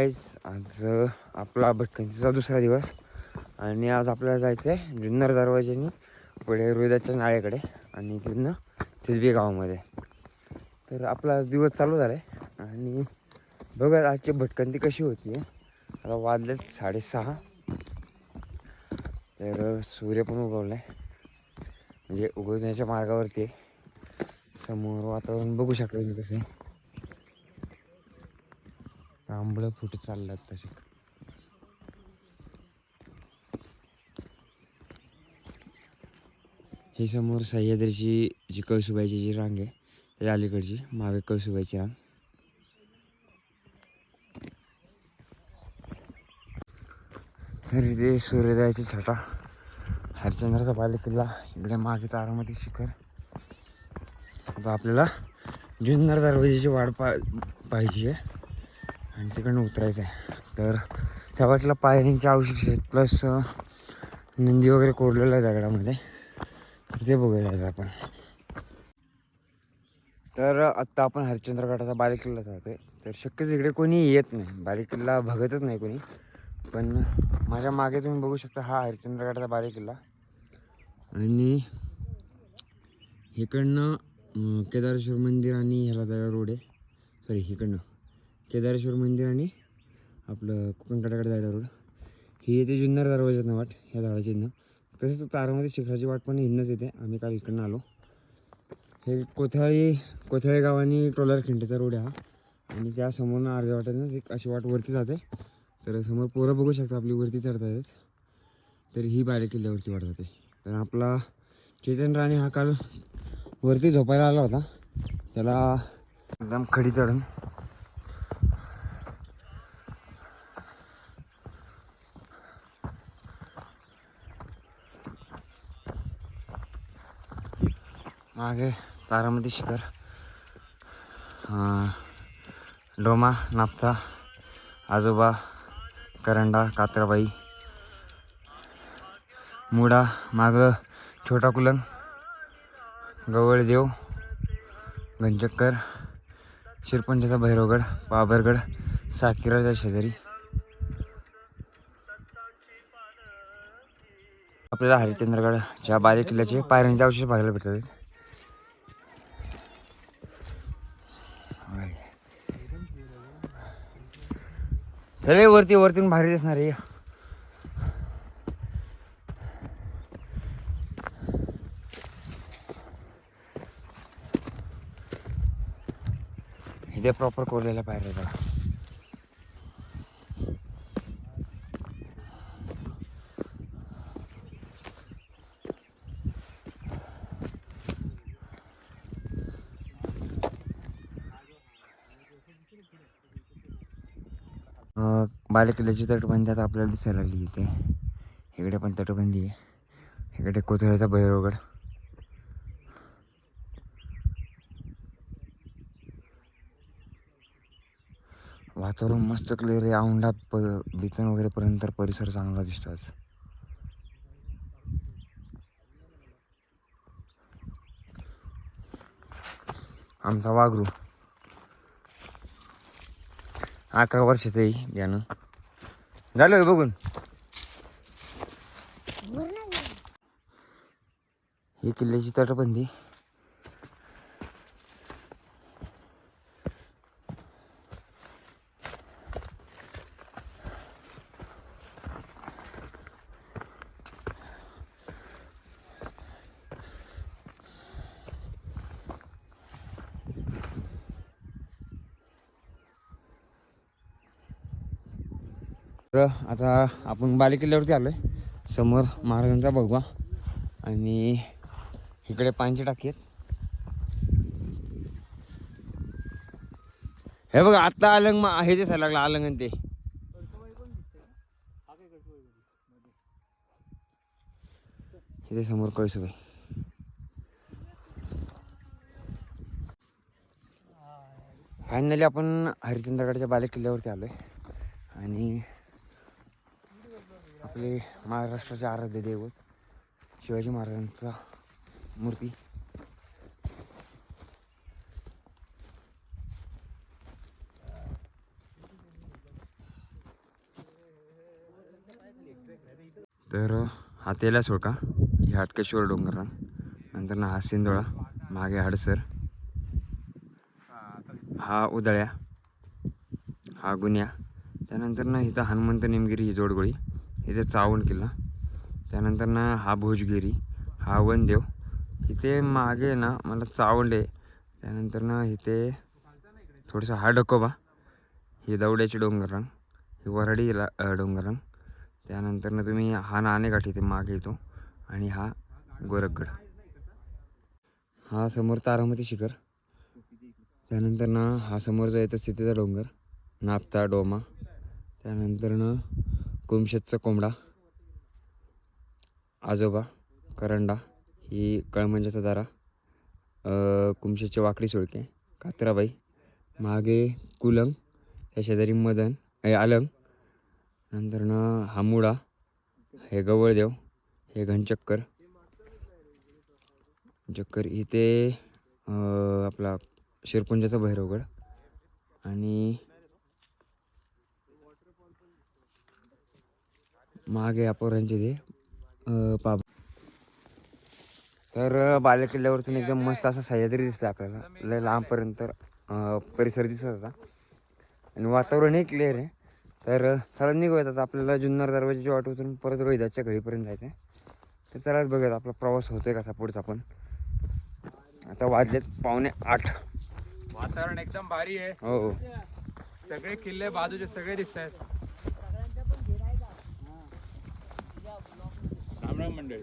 गाईस आज आपला भटकंतीचा दुसरा दिवस. आणि आज आपल्याला जायचं आहे जुन्नर दरवाजानी पुढे रोहिदाच्या नाळेकडे आणि तिथनं तिसबी गावामध्ये. तर आपला आज दिवस चालू झाला आहे आणि बघा आजची भटकंती कशी होती आता वाजलेत साडेसहा. तर सूर्य पण उगवला आहे म्हणजे उगवण्याच्या मार्गावरती समोर वातावरण बघू शकलं मी कसं. आंबळ फुट चालल्यात तसे हे समोर सह्याद्रीची जी कळसुबाईची जी रांग आहे त्याच्या अलीकडची मागे कळसुबाईची रांग. तर इथे सूर्योदयाची छटा. हरिचंद्राचा बालेकिल्ला इकडे मागे तारामती शिखर. आता आपल्याला जुन्नर दरवाजेची वाढ पा पाहिजे. आणि तिकडनं उतरायचं आहे तर त्या वाटला पायरींचे आवश्यक आहेत प्लस नंदी वगैरे कोरलेलं आहे दगडामध्ये. तर ते बघूया जायचं आपण. तर आत्ता आपण हरिश्चंद्रगडाचा जातो जातोय. तर शक्यतो इकडे कोणी येत नाही. बालेकिल्ला बघतच नाही कोणी. पण माझ्या मागे तुम्ही बघू शकता हा हरिश्चंद्रगडाचा किल्ला आणि इकडनं केदारेश्वर मंदिर आणि ह्याला जायला रोड. आहे सॉरी इकडनं. केदारेश्वर मंदिर आणि आपलं कोकणकड्याकडे जायला रोड ही येते जुन्नर दरवाजातनं वाट ह्या झाडाची इथनं तसेच तारामध्ये शिखराची वाट पण इथनंच येते. आम्ही काल इकडनं आलो. हे कोथाळी कोथाळी गावानी ट्रोलर खिंडीचा रोड आहे हा. आणि त्या समोरनं अर्ध्या वाट्यानं एक अशी वाट वरती जाते. तर समोर पोरं बघू शकता आपली वरती चढता येत तर ही बाले किल्ल्यावरती वाट जाते. तर आपला चेतन राणे हा काल वरती झोपायला आला होता. त्याला एकदम खडी चढून मागे तारामती शिखर. डोमा नाप्ता आजोबा करंडा कात्राबाई. मुडा मागं छोटा कुलन गवळदेव घनचक्कर शिरपंचाचा भैरवगड पाबरगड साकिराच्या शेजारी. आपल्याला हरिश्चंद्रगडच्या बाले किल्ल्याचे पायऱ्यांचे अवशेष बघायला भेटतात होय. सगळे वरती वरतून भारी दिसणार आहे. इथे प्रॉपर कोरलेल्या पायऱ्या बघा. बालेकिल्ल्याची तटबंदी आता आपल्याला दिसायला लागली इथे. इकडे पण तटबंदी आहे. इकडे कोथळ्याचा भैरवगड. वातावरण मस्त क्लिअर आहे. औंढा प बितन वगैरे पर्यंत परिसर चांगला दिसतो आज. आमचा वाघरू. अकरा वर्षाचं आहे बियाणं झालं होय बघून? ही किल्ल्याची तटबंदी. आता आपण बालेकिल्ल्यावरती आलो आहे समोर महाराजांचा भगवा आणि इकडे पाण्याची टाकी आहेत. हे बघा आत्ता अलंग मग हे दिसायला लागलं अलंग आणि ते. इथे समोर कळसुबाई फायनली आपण हरिश्चंद्रगडच्या बालेकिल्ल्यावरती आलो आहे आणि आपले महाराष्ट्राचे आराध्य दैवत शिवाजी महाराजांचा मूर्ती. तर हा तेला सोडका ही हाटकेश्वर डोंगर नंतर ना हा सिंदोळा. मागे हाडसर. हा उदळ्या. हा गुन्ह्या. त्यानंतर ना इथं हनुमंत निमगिरी ही जोडगोळी. इथे चावण किल्ला त्यानंतर ना हा भोजगिरी हा वनदेव इथे मागे ना मला चावंडे त्यानंतर ना इथे थोडंसं हा डकोबा ही दवड्याची डोंगररांग ही वराडी रा डोंगररांग त्यानंतर ना तुम्ही हा नाणेघाट इथे मागे येतो आणि हा गोरखगड. हा समोर तारामती शिखर. त्यानंतर ना हा समोर जो येतो स्थितीचा डोंगर नापता डोमा. त्यानंतर ना कुमशेतचा कोंबडा आजोबा करंडा ही कळमंजाचा दारा. अ, कुमशेतची वाकडी सोडके कात्राबाई मागे कुलंग त्या शेजारी मदन हे आलंग नंतर ना हामुडा हे गवळदेव हे घनचक्कर. चक्कर इथे आपला शिरपुंजाचा भैरवगड आणि मागे अपोरांचे ते. पाब तर बालेकिल्ल्यावरतून एकदम मस्त असा सह्याद्री दिसतं आपल्याला. लय लांबपर्यंत परिसर दिसत होता. आणि वातावरणही क्लिअर आहे. तर चला निघूयात आता. आपल्याला जुन्नर दरवाजाची वाट उतरून परत रोहिदासच्या घरीपर्यंत जायचं आहे तर चला बघूयात आपला प्रवास होतोय कसा पुढचा पण. आता वाजलेत पावणे आठ. वातावरण एकदम भारी आहे. हो हो. सगळे किल्ले बाजूचे सगळे दिसत आहेत मंडळी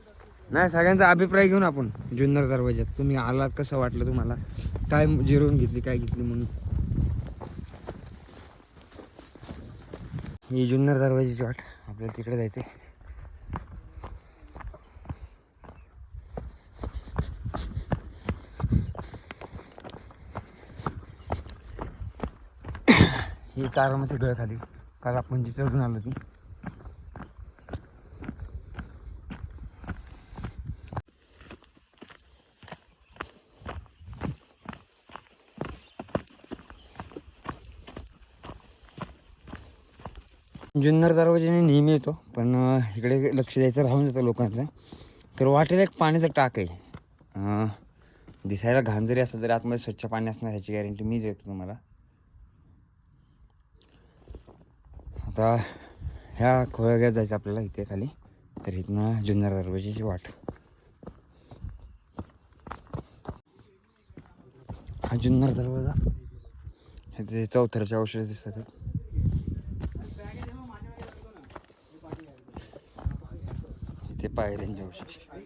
नाही सगळ्यांचा अभिप्राय घेऊन आपण जुन्नर दरवाज्यात. तुम्ही आलात कसं वाटलं तुम्हाला? काय जिरवून घेतली काय घेतली म्हणून? ही जुन्नर दरवाजाची वाट. आपल्याला तिकडे जायचंय. ही कारमध्ये डोळ्या खाली काल आपण जी चढून आलो ती जुन्नर दरवाजाने नेहमी येतो. पण इकडे लक्ष द्यायचं राहून जातं लोकांचं. तर वाटेला एक पाण्याचं टाक आहे. दिसायला घाण जरी असलं तरी आतमध्ये स्वच्छ पाणी असणार ह्याची गॅरंटी मी देतो तुम्हाला. आता ह्या खोळग्यात जायचं आपल्याला इथे खाली. तर इथनं जुन्नर दरवाजाची वाट. हा जुन्नर दरवाजा. ह्याचे चौथऱ्याचे औषध दिसतात. ते पायऱ्यांचे औषध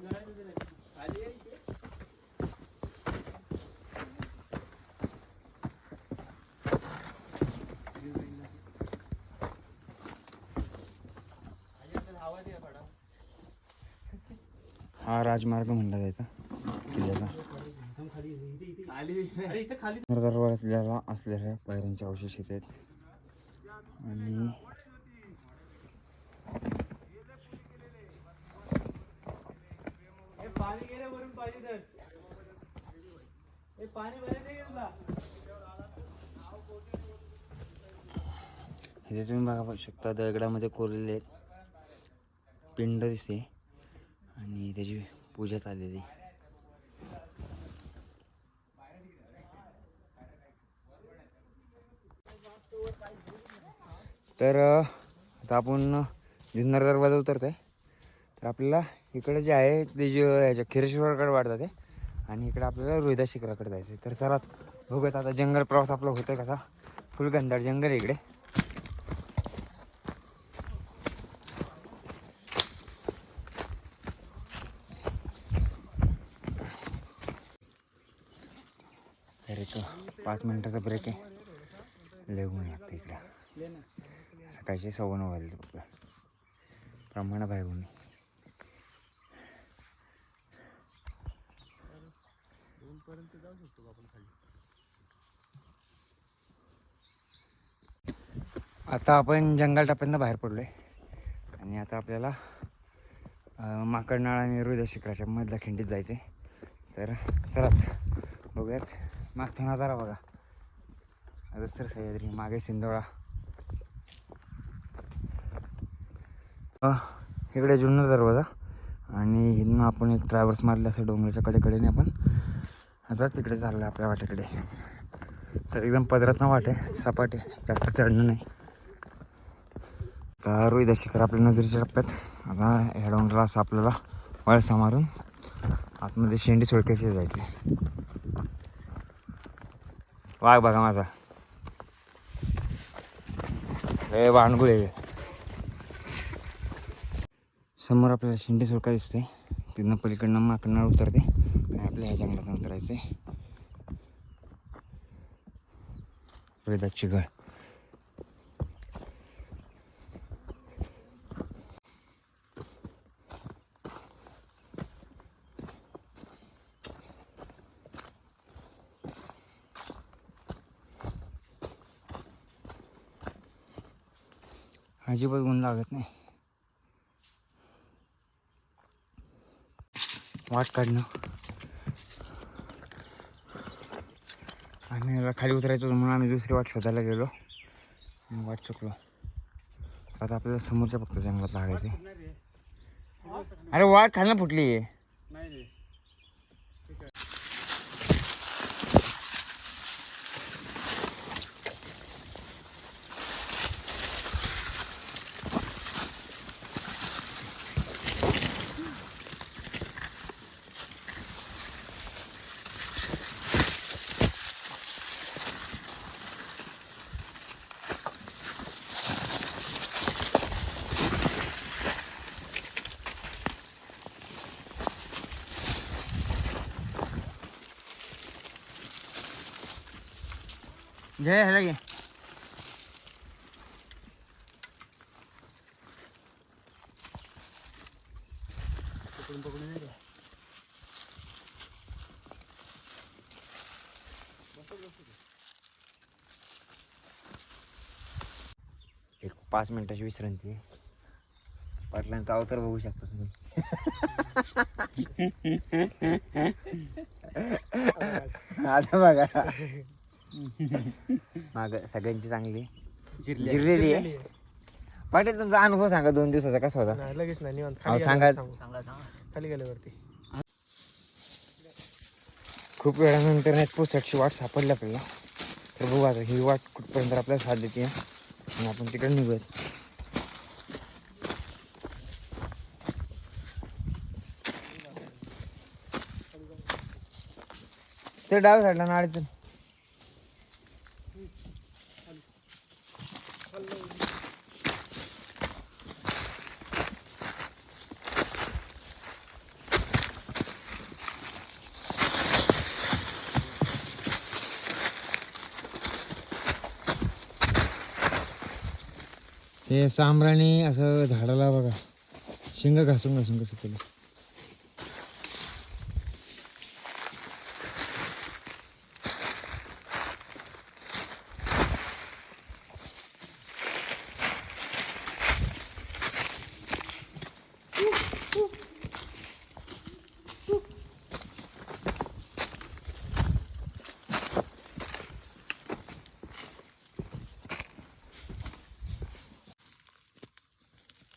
हा राजमार्ग म्हणला जायचा किल्ल्याचा. असलेल्या पायऱ्यांचे अवशेष इथे आहेत. आणि पाणी गेले वरून पाहिजे तर हे पाणी इथे तुम्ही बघा पाहू शकता दगडामध्ये कोरलेले आहेत पिंड दिसते आणि त्याची पूजा चाललेली. तर आता आपण जुन्नर दरवाजा उतरत आहे तर आपल्याला इकडे जे आहे ते जे ह्याच्या खिरेश्वरकडे वाढतात ते. आणि इकडे आपल्याला रोहिदा शिखराकडे जायचं आहे तर चला बघत आता जंगल प्रवास आपला होतोय कसा. फुल गंधार जंगल आहे इकडे. तर पाच मिनिटाचा ब्रेक आहे. लय ऊन लागतं इकडं. सकाळचे सव्वा नऊ वाजले फक्त. प्रमाण बाहेर ऊन आहे. आता आपण जंगल टप्प्यातनं बाहेर पडलोय. आणि आता आपल्याला माकडनाळा माकडनाळ आणि हृदय शिखराच्या मधल्या खिंडीत जायचं आहे तर चलाच बघूयात. मागचा नजारा बघा. रस्तर सह्याद्री मागे सिंदोळा इकडे जुन्नर दरवाजा. आणि इथनं आपण एक ट्रॅव्हल्स मारले असं डोंगराच्या कडेकडेने आपण आता तिकडे चाललं आपल्या वाटेकडे. तर एकदम पदरात वाट आहे सपाट आहे जास्त चढणं नाही. तर रोहित शिखर आपल्या नजरेच्या टप्प्यात. आता ह्या असं आपल्याला वळसा मारून आतमध्ये शेंडी सोडक्याची जायची वाघ बघा माझा. हे वाणगुळे समोर आपल्याला शेंडी सोडका दिसते तिथनं पलीकडनं माकडनं उतरते. आपल्या ह्या जंगलात उतरायचे वेदाची गळ अजिबात गुण लागत नाही. वाट काढणं. आणि याला खाली उतरायचं होतं म्हणून आम्ही दुसरी वाट शोधायला गेलो. आणि वाट चुकलो. आता आपल्याला समोरच्या फक्त जंगलात लागायचे अरे वाट खालनं फुटली आहे नाही रे जय ह्याला घे एक पाच मिनिटाची विश्रांती पाटलांचा अवतार बघू शकता तुम्ही. आता बघा. माग सगळ्यांची चांगली. जिरलेली. आहे. पाटील तुमचा अनुभव सांगा दोन दिवसाचा कसा होता? नाही, लगेच नाही निवांत. अहो, खाली सांगा. गेल्यावर सांगू. खाली गेल्यावरती. खूप वेळानंतर नाही पोसाटची वाट सापडली आपल्याला. तर बघू आता ही वाट कुठपर्यंत आपल्याला साथ देते आणि आपण तिकडे निघूयात. ते डाव साईडला ना अडचण हे सांबराणी असं झाडाला बघा शिंग घासून घासून कसं केलं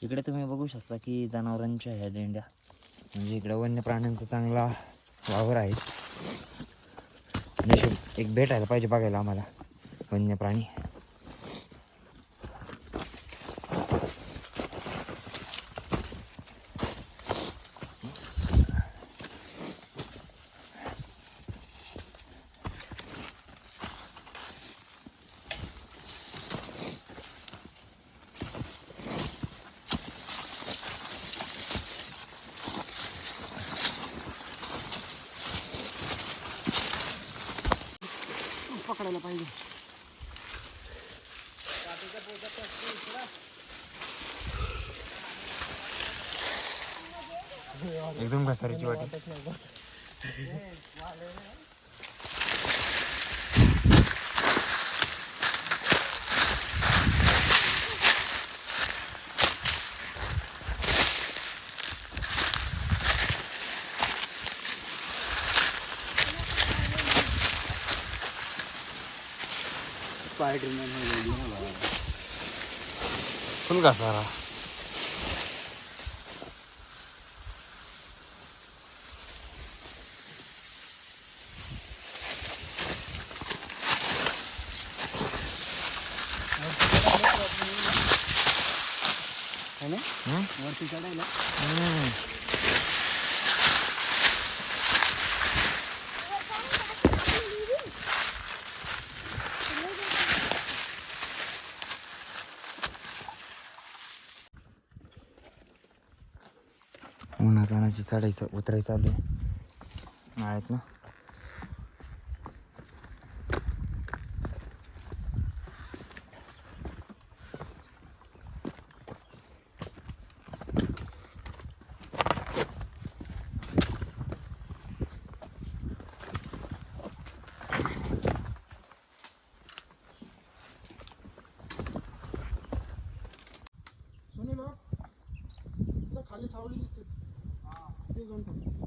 इकडे तुम्ही की जनावरांच्या ह्या लेंड्या म्हणजे इकडं वन्य प्राण्यांचा चांगला वावर आहे. एक भेटायला पाहिजे बघायला आम्हाला वन्य प्राणी पकडायला पाहिजे घसारीची वाटी. फुल घसारा हं? उन्हा चढायला चढायचं उतरायचं चालू माळ्यात ना खाली सावली दिसते ते जाऊन टाक.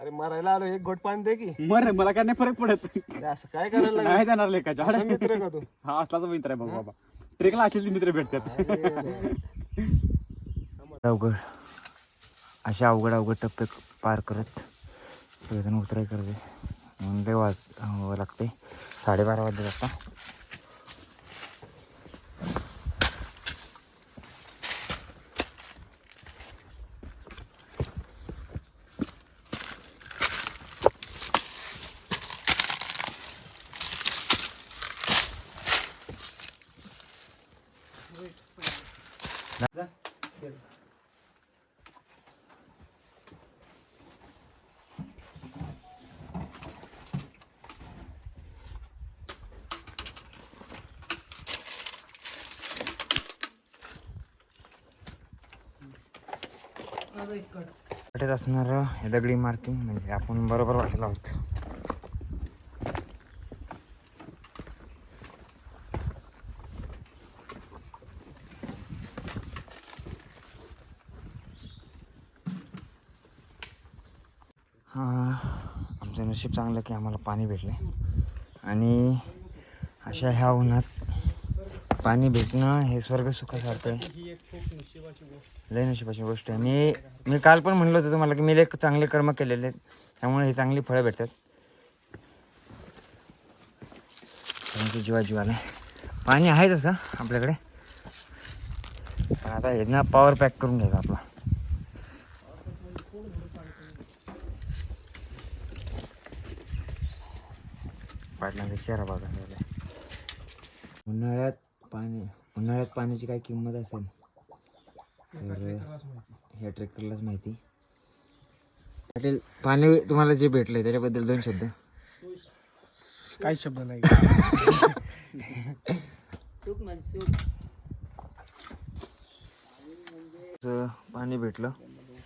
अरे मारायला आलो एक घोट पाणी दे की. मर मला काय नाही फरक पडत. अरे असं काय करायला नाही जाणार लेखाच्या असा मित्र का तू? हा असलाच मित्र आहे बघ बाबा. ट्रेकला असेल मित्र भेटतात. अवघड. असे अवघड अवघड टप्पे पार करत सगळेजण उतराय करते. म्हणून लय वाज लागते. साडेबारा वाजले आता. वाटेत असणार हे दगडी मार्किंग म्हणजे आपण बरोबर वाटेला आहोत. आमचं नशीब चांगलं की आम्हाला पाणी भेटले आणि अशा ह्या उन्हात पाणी भेटणं हे स्वर्ग सुखासारखं आहे. लय नशिबाची गोष्ट आहे. मी मी काल पण म्हणलं होतं तुम्हाला की मी लय चांगले कर्म केलेले आहेत. त्यामुळे हे चांगली फळं भेटतात. परंतु जीवा जीवाला पाणी आहे तसं आपल्याकडे. पण आता हे ना पॉवर पॅक करून घ्यायचा आपला. पाटणाचा चेहरा बघा. उन्हाळ्यात पाणी उन्हाळ्यात पाण्याची काय किंमत असेल? तर ह्या ट्रेकरलाच माहिती. पाटील पाणी तुम्हाला जे भेटलंय त्याच्याबद्दल दोन शब्द. काही शब्द नाही. पाणी भेटलं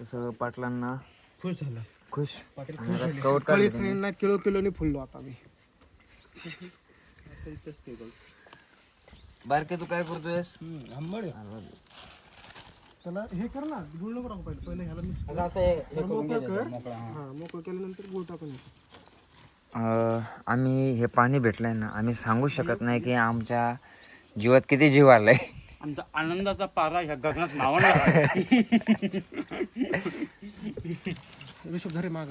तसं पाटलांना खुश झाला. खुश. कवट. किलो किलोने फुललो आता मी बारके तू काय करतोयस? आंबड. त्याला हे कर ना गुळ नको टाकू पहिले पहिले ह्याला मिक्स मोकळं कर. हा. मोकळं केल्यानंतर गुळ टाकून. अं, आम्ही हे पाणी भेटलंय ना आम्ही सांगू शकत नाही की आमच्या जीवात किती जीव आलाय. आमचा आनंदाचा पारा ह्या गगनात विश्वधरे माग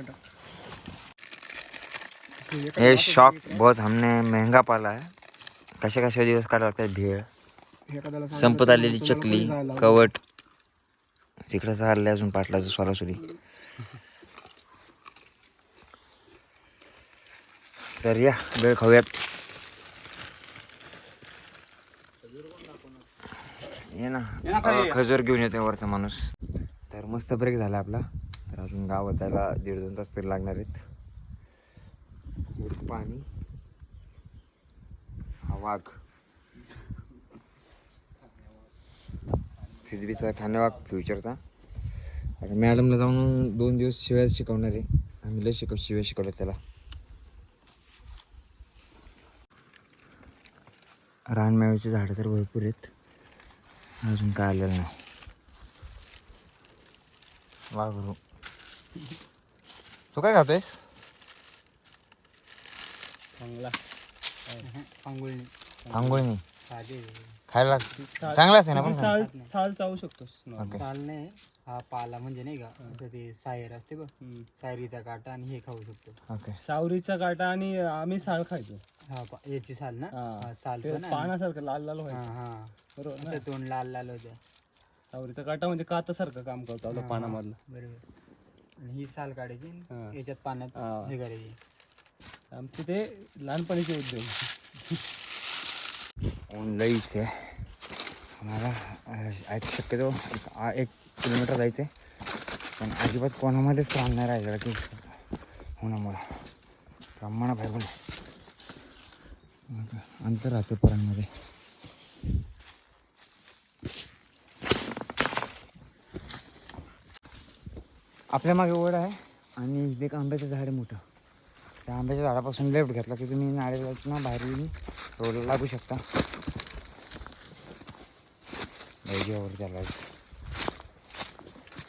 ये शॉक बहुत हमने महंगा पाला है। कसे कसे दिवस काढावे लागतात भेळ? संपत आलेली चकली कवट. तिकडं चाललंय अजून पाटलाचं स्वरासुरी तर या वेळ खाऊयात. ये ना खजूर घेऊन येतोय वरचा माणूस. तर मस्त ब्रेक झाला आपला. तर अजून गावात जायला दीड दोन तास तरी लागणार आहेत. पाणी. वाघ. सिद्धीचा ठाणे वाघ फ्युचरचा आता मॅडमला जाऊन दोन दिवस शिवाय शिकवणार आहे. आम्ही लय शिकव शिवाय शिकवलं त्याला. रानमेव्याची झाडं तर भरपूर आहेत. अजून काय आलेलं नाही. वाघरू. तू काय खातोयस? चांगला. आंघोळी हा पाला म्हणजे नाही का असं ते सायर असते बघ सायरीचा काटा आणि हे खाऊ शकतो. ओके. सावरीचा काटा आणि आम्ही साळ खायचो. हा याची साल ना? साल पण. पानासारखं लाल लाल हा व्हायचं. हा बरोबर ना? तोंड लाल लाल होतं. सावरीचा काटा म्हणजे कातासारखं काम करतो आपल्या पानामधलं. बरोबर. आणि ही साल काढायची. याच्यात पाण्यात. हे करायची. आमचे ते लहानपणीचे उद्योग. ऊन लईच आहे आम्हाला अं, शक्यतो एक एक किलोमीटर जायचं आहे पण अजिबात कोणामध्येच प्राण नाही राहिलेला की उन्हामुळं. प्रमाण बाहेर अंतर राहते परांमध्ये. आपल्या मागे ओढ आहे आणि एक आंब्याचं झाड आहे मोठं. त्या आंब्याच्या झाडापासून लेफ्ट घेतला की तुम्ही नाळेला बाहेर येऊन रोडला लागू शकता. बैजावर त्याला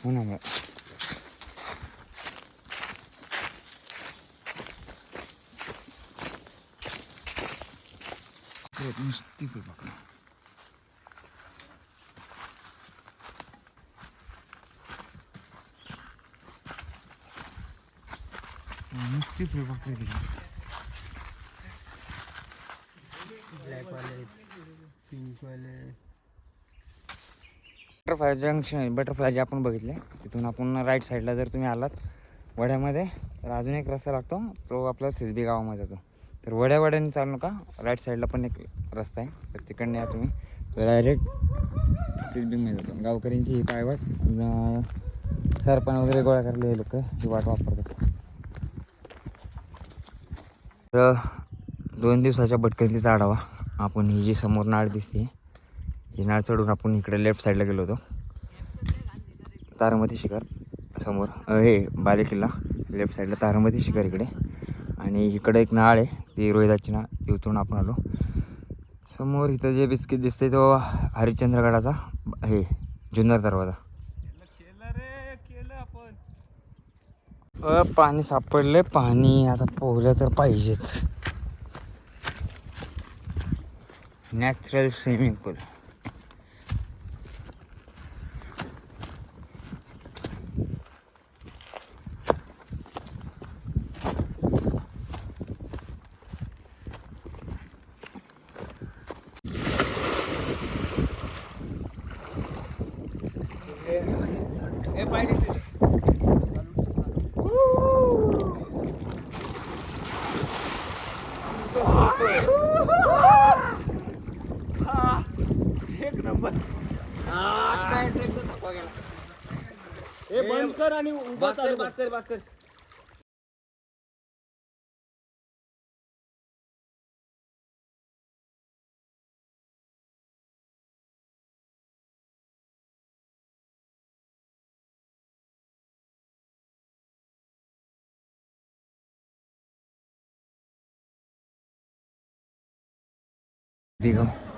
उन्हामुळे नुसती फुलपाखरं. नुसती फुलपाखरं दिली ब्लॅकवाले पिंकवाले बटरफ्लाय जंक्शन बटरफ्लाय जे आपण बघितले तिथून आपण राईट साईडला जर तुम्ही आलात वड्यामध्ये तर अजून एक रस्ता लागतो तो आपला थिसबी गावामध्ये जातो. तर वड्या वड्याने चालू नका राईट साईडला पण एक रस्ता आहे तर तिकडनं या तुम्ही. डायरेक्ट थिसबीमध्ये जातो. गावकऱ्यांची ही पायवाट सरपण वगैरे गोळा करायला हे लोक ही वाट वापरतात. तर दोन दिवसाच्या भटकंतीचा आढावा. आपण ही जी समोर नाळ दिसते ही नाळ चढून आपण इकडे लेफ्ट साईडला गेलो होतो. तारामती शिखर समोर हे हे बालेकिल्ला लेफ्ट साईडला तारामती शिखर इकडे. आणि इकडे एक नाळ आहे ती रोहिदाची नाळ ती उतरून आपण आलो. समोर इथं जे बिस्किट दिसते तो हरिश्चंद्रगडाचा हे जुन्नर दरवाजा केलं रे केलं आपण अ, पाणी सापडले पाणी आता पोहलं तर पाहिजेच. नॅचरल स्विमिंग पूल हे बंद कर आणि उभा चालू कर. दिगाव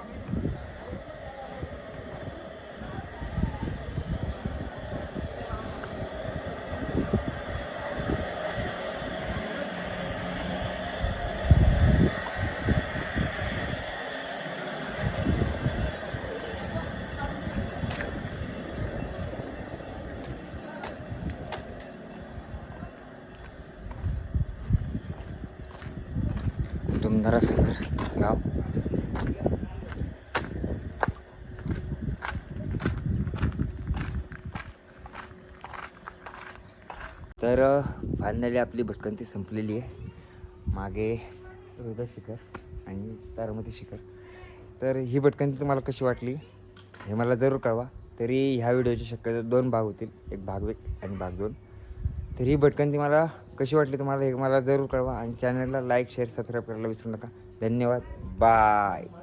तर फायनली आपली भटकंती संपलेली आहे. मागे हृदय शिखर आणि तारामती शिखर. तर ही भटकंती तुम्हाला कशी वाटली हे मला जरूर कळवा. तरी ह्या व्हिडिओचे शक्यतो दोन भाग होतील एक भाग एक आणि भाग दोन. तर ही भटकंती मला कशी वाटली तुम्हाला हे मला जरूर कळवा. आणि चॅनलला लाईक शेअर सबस्क्राईब करायला विसरू नका. धन्यवाद. बाय